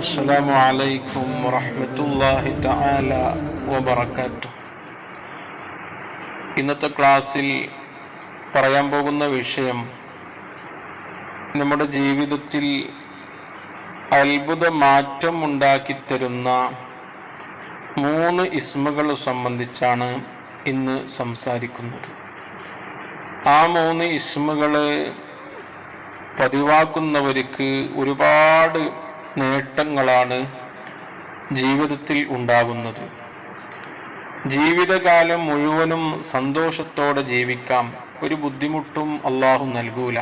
السلام عليكم ورحمة الله تعالى وبركاته ഇന്നത്തെ ക്ലാസ്സിൽ പറയാൻ പോകുന്ന വിഷയം നമ്മുടെ ജീവിതത്തിൽ അത്ഭുത മാറ്റം ഉണ്ടാക്കി തരുന്ന മൂന്ന് ഇസ്മുകൾ സംബന്ധിച്ചാണ് ഇന്ന് സംസാരിക്കുന്നത് ആ മൂന്ന് ഇസ്മുകൾ പതിവാക്കുന്നവർക്ക് ഒരുപാട് നേട്ടങ്ങളാണ് ജീവിതത്തിൽ ഉണ്ടാകുന്നത്. ജീവിതകാലം മുഴുവനും സന്തോഷത്തോടെ ജീവിക്കാം. ഒരു ബുദ്ധിമുട്ടും അള്ളാഹു നൽകൂല.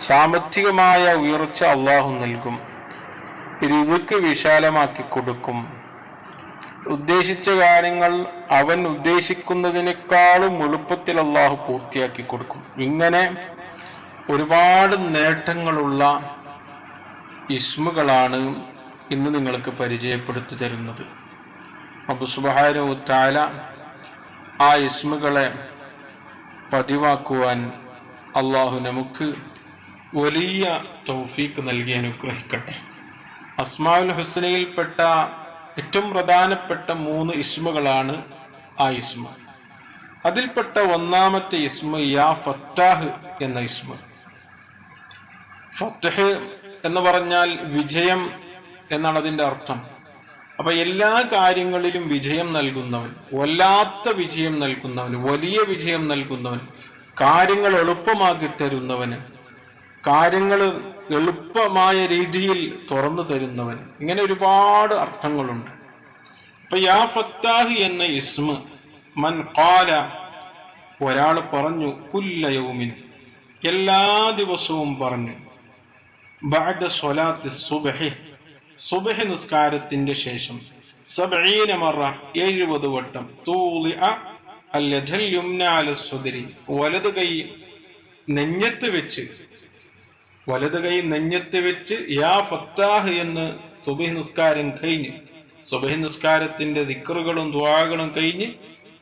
സാമ്പത്തികമായ ഉയർച്ച അള്ളാഹു നൽകും. ഋതുക്ക് വിശാലമാക്കി കൊടുക്കും. ഉദ്ദേശിച്ച കാര്യങ്ങൾ അവൻ ഉദ്ദേശിക്കുന്നതിനേക്കാളും എളുപ്പത്തിൽ അള്ളാഹു പൂർത്തിയാക്കി കൊടുക്കും. ഇങ്ങനെ ഒരുപാട് നേട്ടങ്ങളുള്ള ഇസ്മുകളാണ് ഇന്ന് നിങ്ങൾക്ക് പരിചയപ്പെടുത്തി തരുന്നത്. അബു സുബഹാനുത്താല താല ആ ഇസ്മുകളെ പതിവാക്കുവാൻ അള്ളാഹു നമുക്ക് വലിയ തൗഫീക്ക് നൽകി അനുഗ്രഹിക്കട്ടെ. അസ്മാഉൽ ഹുസ്നയിൽപ്പെട്ട ഏറ്റവും പ്രധാനപ്പെട്ട മൂന്ന് ഇസ്മുകളാണ് ആ ഇസ്മ. അതിൽപ്പെട്ട ഒന്നാമത്തെ ഇസ്മ യാ ഫത്താഹ് എന്ന ഇസ്മ. ഫത്തഹ് എന്ന് പറഞ്ഞാൽ വിജയം എന്നാണ് അതിന്റെ അർത്ഥം. അപ്പൊ എല്ലാ കാര്യങ്ങളിലും വിജയം നൽകുന്നവൻ വല്ലാത്ത വിജയം നൽകുന്നവൻ വലിയ വിജയം നൽകുന്നവൻ കാര്യങ്ങൾ എളുപ്പമാക്കി തരുന്നവന് കാര്യങ്ങൾ എളുപ്പമായ രീതിയിൽ തുറന്നു തരുന്നവൻ ഇങ്ങനെ ഒരുപാട് അർത്ഥങ്ങളുണ്ട്. അപ്പൊ യാ ഫത്താഹ് എന്ന ഇസ്മ മൻ കാല ഒരാൾ പറഞ്ഞു കുല്ലയവുമിൻ എല്ലാ ദിവസവും പറഞ്ഞു നിസ്കാരത്തിന്റെ ശേഷം എഴുപത് വട്ടം തൂലി വലത് കൈ നെഞ്ഞത്ത് വെച്ച് വലത് കൈ നെഞ്ഞത്ത് വെച്ച് യാ ഫത്താഹ് എന്ന് സുബഹി നിസ്കാരം കഴിഞ്ഞ് സുബഹി നിസ്കാരത്തിന്റെ ദിക്കറുകളും ദ്വാകളും കഴിഞ്ഞ്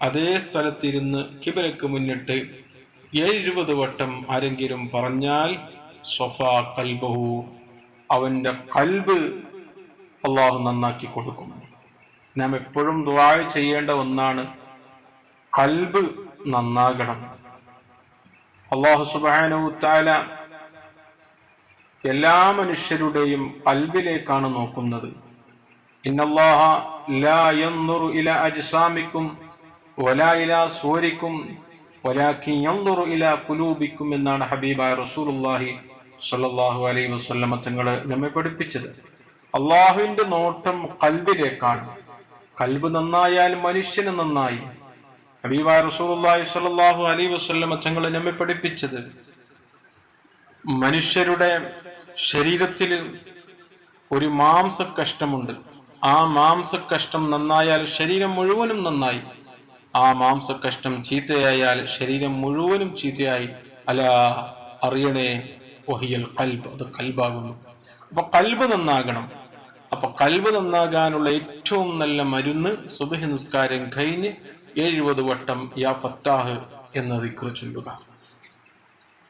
അതേ സ്ഥലത്തിരുന്ന് കിബലക്ക് മുന്നിട്ട് എഴുപത് വട്ടം ആരെങ്കിലും പറഞ്ഞാൽ സൊഫ കൽബഹു അവന്റെ കൽബ് അള്ളാഹു നന്നാക്കി കൊടുക്കും നാം എപ്പോഴും ദുആ ചെയ്യേണ്ട ഒന്നാണ് കൽബ് നന്നാകണം. അള്ളാഹു സുബാനു താല എല്ലാ മനുഷ്യരുടെയും കൽബിലേക്കാണ് നോക്കുന്നത്. ഇന്നല്ലാഹ ലാ യൻദുറു ഇല അജ്സാമിക്കും വലാ ഇലാ സൂരിക്കും വലാക്കി യൻദുറു ഇലാ കുലൂബിക്കും എന്നാണ് ഹബീബായ റസൂലുള്ളാഹി സല്ലല്ലാഹു അലൈ വസല്ലമ തങ്ങൾ നമ്മെ പഠിപ്പിച്ചത് അള്ളാഹുവിന്റെ നോട്ടം കൽബിലേക്കാണ്. കൽബ് നന്നായാൽ മനുഷ്യന് നന്നായി. ഹബീബായ സ്വല്ലല്ലാഹു അലൈഹി വസല്ലമ തങ്ങൾ നമ്മെ പഠിപ്പിച്ചത് മനുഷ്യരുടെ ശരീരത്തിൽ ഒരു മാംസ കഷ്ടമുണ്ട് ആ മാംസ കഷ്ടം നന്നായാൽ ശരീരം മുഴുവനും നന്നായി. ആ മാംസ കഷ്ടം ചീത്തയായാൽ ശരീരം മുഴുവനും ചീത്തയായി. അല അറിയണേ ഒഹിയൽ കൽബ് അത് കൽബാകുന്നു അപ്പൊ കൽബ് നന്നാകണം. അപ്പൊ കൽബ് നന്നാകാനുള്ള ഏറ്റവും നല്ല മരുന്ന് സുബഹി നിസ്കാരം കഴിഞ്ഞ് എഴുപത് വട്ടം യാ ഫത്താഹ് എന്ന ദിക്റ് ചൊല്ലുക.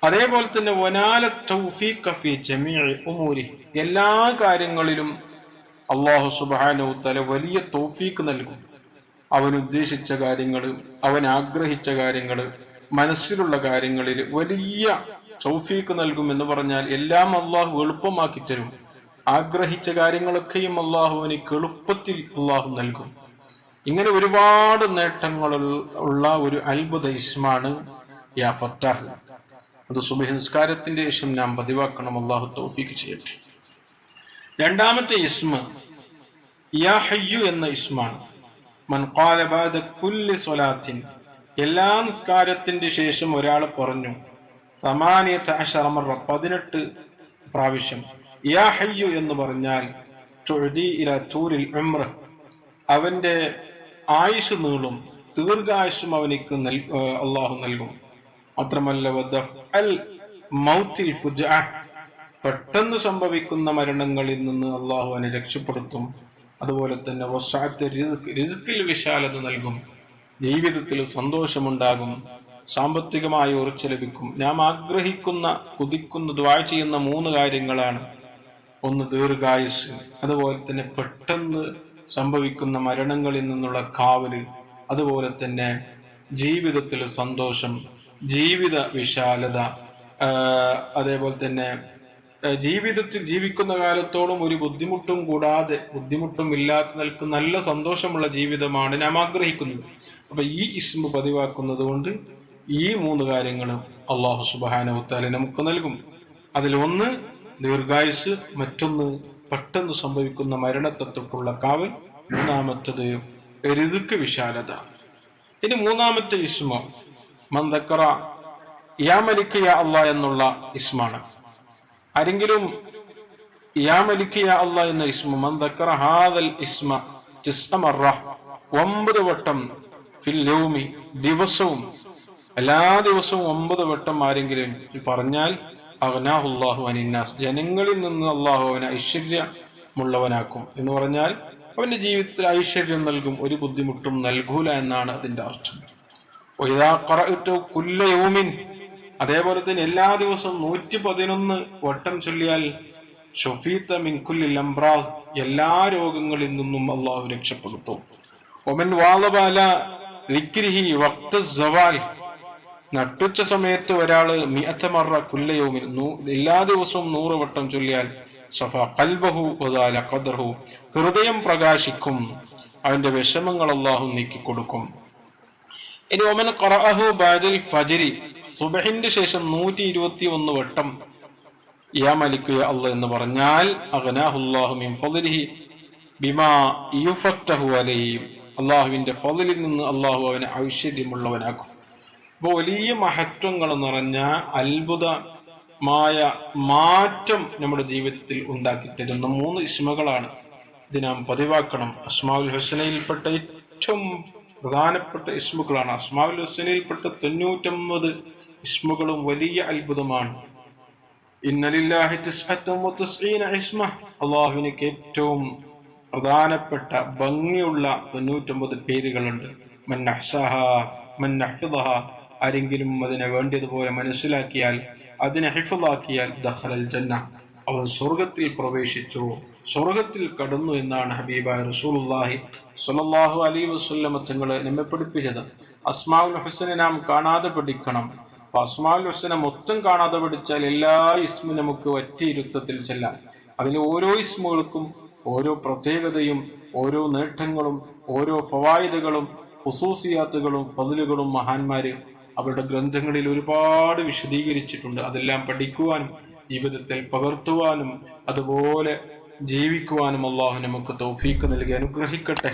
അതേപോലെ തന്നെ വനാല തൗഫീഖ് ഉമൂരി എല്ലാ കാര്യങ്ങളിലും അള്ളാഹു സുബ്ഹാനഹു തല വലിയ തൗഫീഖ് നൽകും. അവൻ ഉദ്ദേശിച്ച കാര്യങ്ങൾ അവൻ ആഗ്രഹിച്ച കാര്യങ്ങൾ മനസ്സിലുള്ള കാര്യങ്ങളിൽ വലിയ തൗഫീഖ് നൽകും എന്ന് പറഞ്ഞാൽ എല്ലാം അള്ളാഹു എളുപ്പമാക്കി തരും. ആഗ്രഹിച്ച കാര്യങ്ങളൊക്കെയും അള്ളാഹു എനിക്ക് എളുപ്പത്തിൽ അള്ളാഹു നൽകും. ഇങ്ങനെ ഒരുപാട് നേട്ടങ്ങൾ ഉള്ള ഒരു അത്ഭുത ഇസ്മാണ് യാ ഫത്താഹ്. അത് സുബഹിസ്കാരത്തിന്റെ ഇഷ്യം നാം പതിവാക്കണം. അള്ളാഹു തോഫിക്ക് ചെയ്യട്ടെ. രണ്ടാമത്തെ ഇസ്മ യാ ഹയ്യു എന്ന ഇസ്മാണ്. മൻ ഖാല ബഅദ കുല്ലി സ്വലാത്തിൻ. എല്ലാ നിസ്കാരത്തിന്റെ ശേഷം ഒരാൾ പറഞ്ഞു സമാനിയത്ത് അഷറമറ പതിനെട്ട് പ്രാവശ്യം. യാ എന്ന് പറഞ്ഞാൽ തൂരിൽ അവന്റെ ആയുസ് നീളും ദീർഘായുസും അവനിക്ക് അള്ളാഹു നൽകും. മാത്രമല്ല പെട്ടെന്ന് സംഭവിക്കുന്ന മരണങ്ങളിൽ നിന്ന് അള്ളാഹു അവനെ രക്ഷപ്പെടുത്തും. അതുപോലെ തന്നെ വസാത്ത് റിസ്കിൽ വിശാലത നൽകും. ജീവിതത്തിൽ സന്തോഷമുണ്ടാകും. സാമ്പത്തികമായ ഉറച്ചു ലഭിക്കും. നാം ആഗ്രഹിക്കുന്ന കുതിക്കുന്ന ദ്വാ ചെയ്യുന്ന മൂന്ന് കാര്യങ്ങളാണ്. ഒന്ന് ദീർഘായുസ് അതുപോലെ തന്നെ പെട്ടെന്ന് സംഭവിക്കുന്ന മരണങ്ങളിൽ നിന്നുള്ള കാവൽ അതുപോലെ തന്നെ ജീവിതത്തിൽ സന്തോഷം ജീവിത വിശാലത അതേപോലെ തന്നെ ജീവിതത്തിൽ ജീവിക്കുന്ന കാലത്തോളം ഒരു ബുദ്ധിമുട്ടും കൂടാതെ ബുദ്ധിമുട്ടും ഇല്ലാതെ നിൽക്കുന്ന നല്ല സന്തോഷമുള്ള ജീവിതമാണ് നാം ആഗ്രഹിക്കുന്നത്. അപ്പൊ ഈ ഇസ്മു പതിവാക്കുന്നത് കൊണ്ട് ഈ മൂന്ന് കാര്യങ്ങളും അള്ളാഹു സുബാനവത്താലെ നമുക്ക് നൽകും. അതിൽ ഒന്ന് ദീർഘായുസ് മറ്റൊന്ന് പെട്ടെന്ന് സംഭവിക്കുന്ന മരണത്തെ തൊട്ടുള്ള കാവൽ മൂന്നാമത്തത് എരുതുക്ക് വിശാലത. ഇനി മൂന്നാമത്തെ ഇസ്മ മന്ദക്കറ യാ മലിക്ക് യാ അള്ളാ എന്നുള്ള ഇസ്മാണ്. ആരെങ്കിലും യാ മലിക്ക് യാ അള്ളാ എന്ന ഇസ്മ മന്ദക്കറ ഹാദൽ ഇസ്മ ഒമ്പത് വട്ടം ഫിൽ ദിവസവും എല്ലാ ദിവസവും ഒമ്പത് വട്ടം ആരെങ്കിലും പറഞ്ഞാൽ അഗ്നാഹുല്ലാഹു അനിന്നാസ് ജനങ്ങളിൽ നിന്ന് അള്ളാഹു അവനെ ഐശ്വര്യമുള്ളവനാക്കും എന്ന് പറഞ്ഞാൽ അവന്റെ ജീവിതത്തിൽ ഐശ്വര്യം നൽകും ഒരു ബുദ്ധിമുട്ടും നൽകൂല എന്നാണ് അതിന്റെ അർത്ഥം. കുല്ലയൂമിൻ അതേപോലെ തന്നെ എല്ലാ ദിവസവും നൂറ്റി പതിനൊന്ന് വട്ടം ചൊല്ലിയാൽ ഷഫീത്ത മിൻ കുല്ലി അംറാദ് എല്ലാ രോഗങ്ങളിൽ നിന്നും അള്ളാഹു രക്ഷപ്പെടുത്തും. ഒമൻ വാളബാല വിക്രിഹി വക്ത സവാൽ നട്ടുച്ച സമയത്ത് ഒരാൾ മിയത്തമറ കുല്ലയൗമിൻ നൂ- എല്ലാ ദിവസവും നൂറ് വട്ടം ചൊല്ലിയാൽ സഫ കൽബഹു ഖദർഹു ഹൃദയം പ്രകാശിക്കും അവന്റെ വിഷമങ്ങൾ അള്ളാഹു നീക്കിക്കൊടുക്കും. ഇനി ഒമൻ ഖറഅഹു ബാദൽ ഫജ്രി സുബഹിന്റെ ശേഷം നൂറ്റി ഇരുപത്തി ഒന്ന് വട്ടം യാ മലിക്കു അല്ല എന്ന് പറഞ്ഞാൽ മിൻ ബിമാ അലൈഹി അള്ളാഹുവിന്റെ ഫളിൽ നിന്ന് അള്ളാഹു അവനെ ഐശ്വര്യമുള്ളവനാക്കും അപ്പോൾ വലിയ മഹത്വങ്ങൾ നിറഞ്ഞ അത്ഭുതമായ മാറ്റം നമ്മുടെ ജീവിതത്തിൽ ഉണ്ടാക്കി തരുന്ന മൂന്ന് ഇസ്മകളാണ്. ഇത് നാം പതിവാക്കണം. അസ്മാവുൽ ഹുസനയിൽപ്പെട്ട ഏറ്റവും പ്രധാനപ്പെട്ട ഇസ്മുകളാണ്. അസ്മാവുൽ ഹുസനയിൽപ്പെട്ട തൊണ്ണൂറ്റൊമ്പത് ഇസ്മുകളും വലിയ അത്ഭുതമാണ്. അള്ളാഹുവിനക്ക് ഏറ്റവും പ്രധാനപ്പെട്ട ഭംഗിയുള്ള തൊണ്ണൂറ്റൊമ്പത് പേരുകളുണ്ട്. മൻ അഹ്സഹ മൻ അഹ്ഫിദഹ ആരെങ്കിലും അതിനെ വേണ്ടതുപോലെ മനസ്സിലാക്കിയാൽ അതിനെ ഹിഫലാക്കിയാൽ ദഖലൽ ജന്ന. അവൻ സ്വർഗത്തിൽ പ്രവേശിച്ചു. സ്വർഗത്തിൽ കടന്നു എന്നാണ് ഹബീബായ റസൂലുല്ലാഹി സുലല്ലാഹു അലൈഹി വസല്ലമ തങ്ങളെ നമ്മെ പഠിപ്പിച്ചത് അസ്മാഉൽ ഹുസനെ നാം കാണാതെ പഠിക്കണം. അപ്പൊ അസ്മാഉൽ ഹുസനെ മൊത്തം കാണാതെ പഠിച്ചാൽ എല്ലാ ഇസ്മും നമുക്ക് ഒറ്റ ഇരുത്തത്തിൽ ചെല്ലാം. അതിൽ ഓരോ ഇസ്മുകൾക്കും ഓരോ പ്രത്യേകതയും ഓരോ നേട്ടങ്ങളും ഓരോ ഫവായുതകളും ഹുസൂസിയാത്തുകളും ഫതിലുകളും മഹാന്മാര് അവരുടെ ഗ്രന്ഥങ്ങളിൽ ഒരുപാട് വിശദീകരിച്ചിട്ടുണ്ട്. അതെല്ലാം പഠിക്കുവാനും ജീവിതത്തിൽ പകർത്തുവാനും അതുപോലെ ജീവിക്കുവാനും അള്ളാഹു നമുക്ക് തൗഫീക്ക് നൽകി അനുഗ്രഹിക്കട്ടെ.